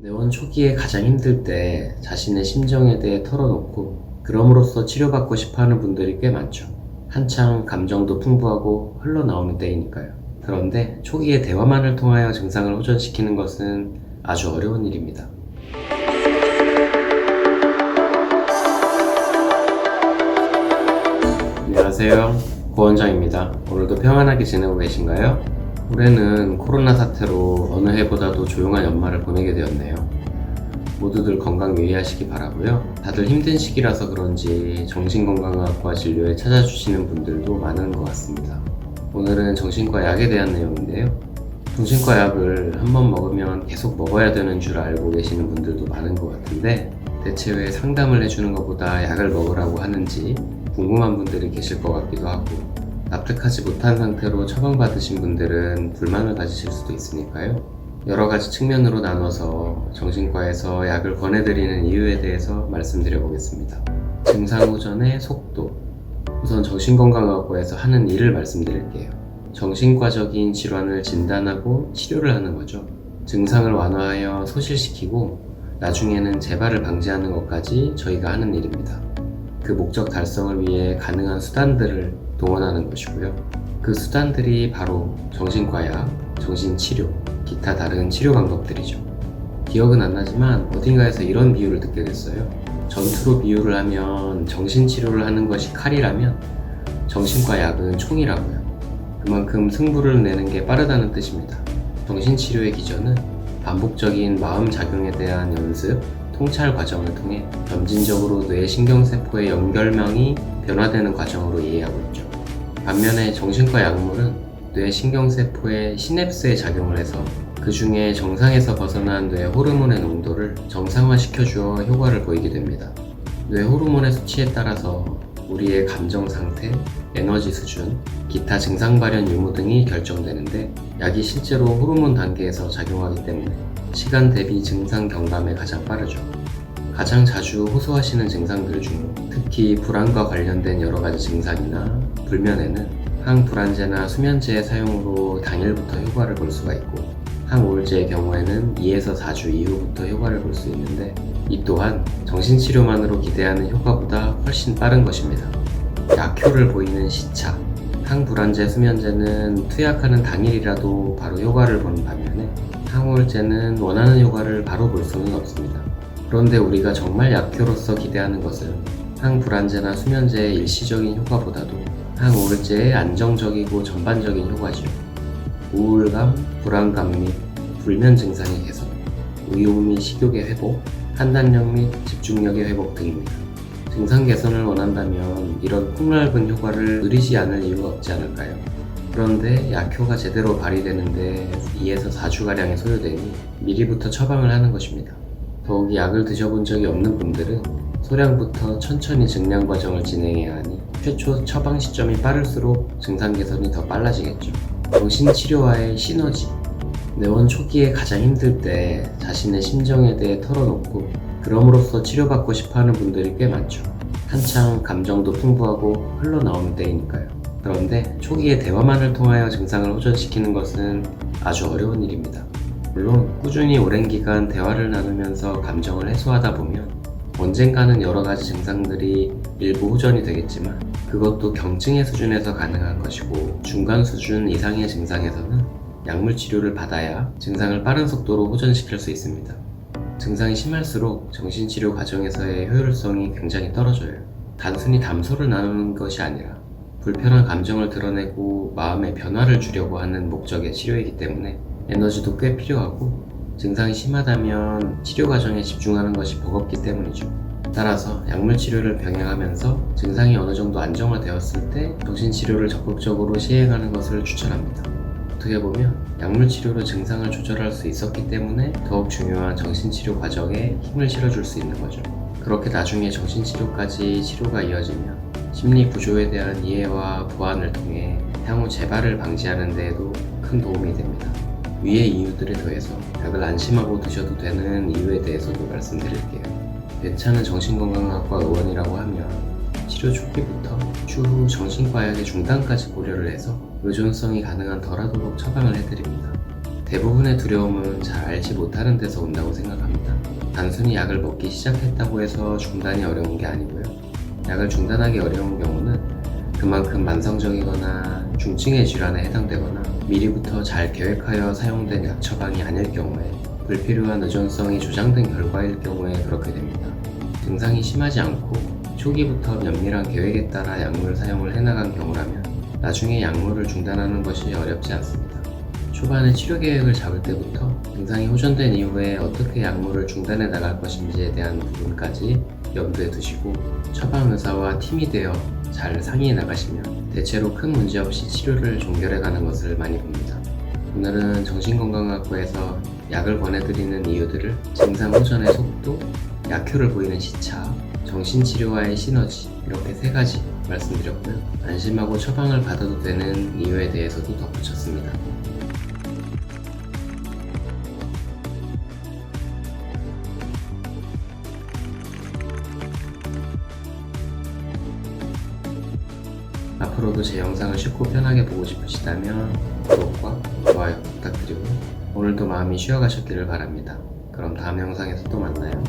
내원 초기에 가장 힘들 때 자신의 심정에 대해 털어놓고 그럼으로써 치료받고 싶어 하는 분들이 꽤 많죠. 한창 감정도 풍부하고 흘러나오는 때이니까요. 그런데 초기에 대화만을 통하여 증상을 호전시키는 것은 아주 어려운 일입니다. 안녕하세요. 고원장입니다. 오늘도 평안하게 지내고 계신가요? 올해는 코로나 사태로 어느 해보다도 조용한 연말을 보내게 되었네요. 모두들 건강 유의하시기 바라고요. 다들 힘든 시기라서 그런지 정신건강의학과 진료에 찾아주시는 분들도 많은 것 같습니다. 오늘은 정신과 약에 대한 내용인데요. 정신과 약을 한 번 먹으면 계속 먹어야 되는 줄 알고 계시는 분들도 많은 것 같은데 대체 왜 상담을 해주는 것보다 약을 먹으라고 하는지 궁금한 분들이 계실 것 같기도 하고 납득하지 못한 상태로 처방받으신 분들은 불만을 가지실 수도 있으니까요. 여러 가지 측면으로 나눠서 정신과에서 약을 권해드리는 이유에 대해서 말씀드려 보겠습니다. 증상 후전의 속도. 우선 정신건강의학과에서 하는 일을 말씀드릴게요. 정신과적인 질환을 진단하고 치료를 하는 거죠. 증상을 완화하여 소실시키고 나중에는 재발을 방지하는 것까지 저희가 하는 일입니다. 그 목적 달성을 위해 가능한 수단들을 동원하는 것이고요. 그 수단들이 바로 정신과약, 정신치료, 기타 다른 치료 방법들이죠. 기억은 안 나지만 어딘가에서 이런 비유를 듣게 됐어요. 전투로 비유를 하면 정신치료를 하는 것이 칼이라면 정신과 약은 총이라고요. 그만큼 승부를 내는 게 빠르다는 뜻입니다. 정신치료의 기전은 반복적인 마음 작용에 대한 연습, 통찰 과정을 통해 점진적으로 뇌 신경세포의 연결망이 변화되는 과정으로 이해하고 있죠. 반면에 정신과 약물은 뇌 신경세포의 시냅스에 작용을 해서 그 중에 정상에서 벗어난 뇌 호르몬의 농도를 정상화시켜 주어 효과를 보이게 됩니다. 뇌 호르몬의 수치에 따라서 우리의 감정 상태, 에너지 수준, 기타 증상 발현 유무 등이 결정되는데 약이 실제로 호르몬 단계에서 작용하기 때문에 시간 대비 증상 경감에 가장 빠르죠. 가장 자주 호소하시는 증상들 중 특히 불안과 관련된 여러 가지 증상이나 불면에는 항불안제나 수면제의 사용으로 당일부터 효과를 볼 수가 있고 항우울제의 경우에는 2에서 4주 이후부터 효과를 볼 수 있는데 이 또한 정신치료만으로 기대하는 효과보다 훨씬 빠른 것입니다. 약효를 보이는 시차 항불안제 수면제는 투약하는 당일이라도 바로 효과를 보는 반면에 항우울제는 원하는 효과를 바로 볼 수는 없습니다. 그런데 우리가 정말 약효로서 기대하는 것은 항불안제나 수면제의 일시적인 효과보다도 항우울제의 안정적이고 전반적인 효과죠. 우울감, 불안감 및 불면 증상의 개선, 의욕 및 식욕의 회복, 판단력 및 집중력의 회복 등입니다. 증상 개선을 원한다면 이런 폭넓은 효과를 누리지 않을 이유가 없지 않을까요? 그런데 약효가 제대로 발휘되는데 2에서 4주가량이 소요되니 미리부터 처방을 하는 것입니다. 더욱이 약을 드셔본 적이 없는 분들은 소량부터 천천히 증량 과정을 진행해야 하니 최초 처방 시점이 빠를수록 증상 개선이 더 빨라지겠죠. 정신치료와의 시너지. 내원 초기에 가장 힘들 때 자신의 심정에 대해 털어놓고 그럼으로써 치료받고 싶어 하는 분들이 꽤 많죠. 한창 감정도 풍부하고 흘러나오는 때이니까요. 그런데 초기에 대화만을 통하여 증상을 호전시키는 것은 아주 어려운 일입니다. 물론 꾸준히 오랜 기간 대화를 나누면서 감정을 해소하다 보면 언젠가는 여러 가지 증상들이 일부 호전이 되겠지만 그것도 경증의 수준에서 가능한 것이고 중간 수준 이상의 증상에서는 약물 치료를 받아야 증상을 빠른 속도로 호전시킬 수 있습니다. 증상이 심할수록 정신치료 과정에서의 효율성이 굉장히 떨어져요. 단순히 담소를 나누는 것이 아니라 불편한 감정을 드러내고 마음의 변화를 주려고 하는 목적의 치료이기 때문에 에너지도 꽤 필요하고 증상이 심하다면 치료 과정에 집중하는 것이 버겁기 때문이죠. 따라서 약물 치료를 병행하면서 증상이 어느 정도 안정화되었을 때 정신 치료를 적극적으로 시행하는 것을 추천합니다. 어떻게 보면 약물 치료로 증상을 조절할 수 있었기 때문에 더욱 중요한 정신 치료 과정에 힘을 실어줄 수 있는 거죠. 그렇게 나중에 정신 치료까지 치료가 이어지면 심리 구조에 대한 이해와 보완을 통해 향후 재발을 방지하는 데에도 큰 도움이 됩니다. 위의 이유들에 더해서 약을 안심하고 드셔도 되는 이유에 대해서도 말씀드릴게요. 괜찮은 정신건강학과 의원이라고 하면 치료 초기부터 추후 정신과약의 중단까지 고려를 해서 의존성이 가능한 덜하도록 처방을 해드립니다. 대부분의 두려움은 잘 알지 못하는 데서 온다고 생각합니다. 단순히 약을 먹기 시작했다고 해서 중단이 어려운 게 아니고요. 약을 중단하기 어려운 경우는 그만큼 만성적이거나 중증의 질환에 해당되거나 미리부터 잘 계획하여 사용된 약 처방이 아닐 경우에 불필요한 의존성이 조장된 결과일 경우에 그렇게 됩니다. 증상이 심하지 않고 초기부터 면밀한 계획에 따라 약물 사용을 해나간 경우라면 나중에 약물을 중단하는 것이 어렵지 않습니다. 초반에 치료 계획을 잡을 때부터 증상이 호전된 이후에 어떻게 약물을 중단해 나갈 것인지에 대한 부분까지 염두에 두시고 처방 의사와 팀이 되어 잘 상의해 나가시면 대체로 큰 문제 없이 치료를 종결해 가는 것을 많이 봅니다. 오늘은 정신건강학부에서 약을 권해드리는 이유들을 증상 호전의 속도, 약효를 보이는 시차, 정신치료와의 시너지 이렇게 세 가지 말씀드렸고요. 안심하고 처방을 받아도 되는 이유에 대해서도 덧붙였습니다. 앞으로도 제 영상을 쉽고 편하게 보고 싶으시다면 구독과 좋아요 부탁드리고 오늘도 마음이 쉬어가셨기를 바랍니다. 그럼 다음 영상에서 또 만나요.